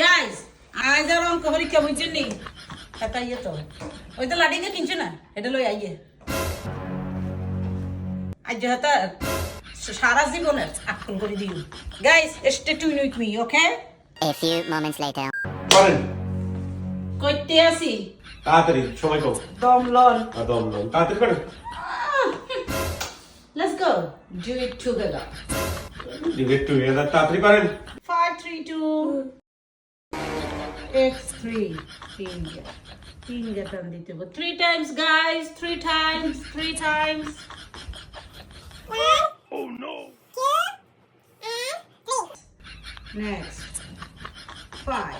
Guys আজ আর অঙ্ক পরীক্ষা বুঝছেন নি? এটা ইয়ে তো। ওই তো লাডিকে কিনছো না? এটা লই আইয়ে। আজ যেহেতু সারা জীবনের আকল করে দিও guys stay tuned with me okay A few moments later. করেন। কইতে আসি তাড়াতাড়ি সময় কম। দম লন। দম দম তাড়াতাড়ি করেন। Let's go do it together debate to either তাড়াতাড়ি করেন। 5 3 2 x3 finger finger টান দিতে হবে 3 times guys 3 times 3 times next 5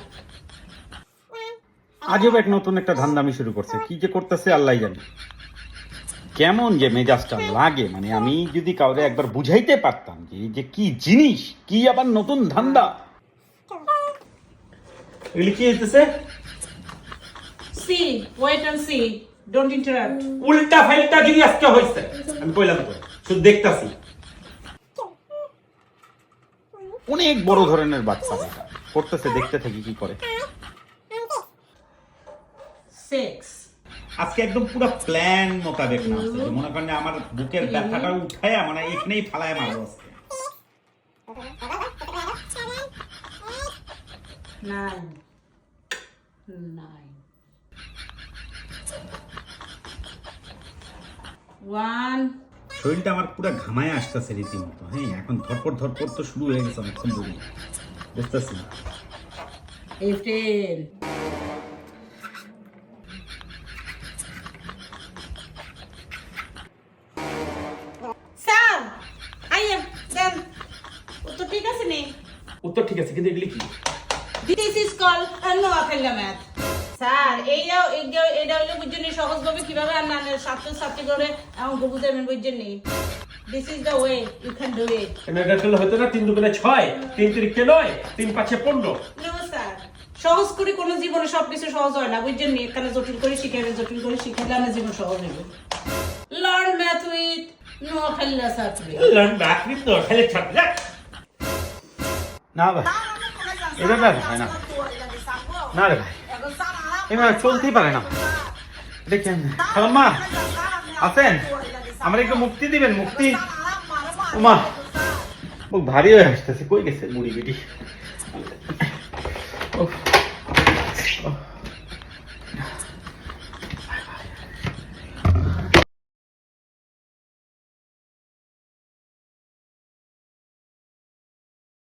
আজব এক নতুন একটা ধান্দামি শুরু করছে। কি যে করতেছে আল্লাহ জানে। কেমন যে মেজাজটা লাগে মানে আমি যদি কাউরে একবার বুঝাইতে পারতাম যে কি জিনিস, কি আবার নতুন ধান্দা। এগুলি কি হইতেছে? See wait and see don't interrupt উল্টা ফাইলটা যদি আজকে হয়েছে আমি কইলাম তো শুধু দেখতাছি। অনেক বড় ধরনের বাচ্চা করতেছে দেখতে থাকি কি করে? 6 আজকে একদম পুরো প্ল্যান মোতাবেক না মনে করেন আমার বুকের ব্যথাটা উঠায় মানে এখানেই ফালায় মারবো আজকে। 9 9 1 শরীরটা আমার পুরো ঘামায় আসতেছে রীতিমতো হ্যাঁ? এখন ধরপড় ধরপড় তো শুরু হয়ে গেছে অনেকক্ষণ ধরে বুঝতেছি? 15 স্যার আইয়া দেন তো ঠিক আছে নি। উত্তর ঠিক আছে কিন্তু এগুলি কি? This is call Noakhali math sir এইটাও এইটাও এটা হলো বুঝছেন সহজভাবে কীভাবে আপনার ছাত্র ছাত্রী করে অঙ্ক বুঝাবেন বুঝছেন নি this is the way you can do it কেন এটা আসলে হয়তো না তিন দুগুণে ছয় তিন তিরিখে নয় তিন পাঁচে পনেরো। No sir. সহজ করে কোনো জীবনে সবকিছু সহজ হয় না বুঝছেন নি এখানে জটিল করে শিখাবে জটিল করে শিখালে আমার জীবন সহজ হবে লার্ন ম্যাথ উইথ নোয়াখালী ছাত্রী লার্ন ব্যাক উইথ নোয়াখালী ছাত্র না ভাই। এভাবে আর হয় না। না রে ভাই। এভাবে চলতেই পারে না। দেখেন মা আছেন আমার একটু মুক্তি দিবেন, মুক্তি। উমা ও ভারী হয়ে আসতেছে। কই গেছে মুড়ি বিটি।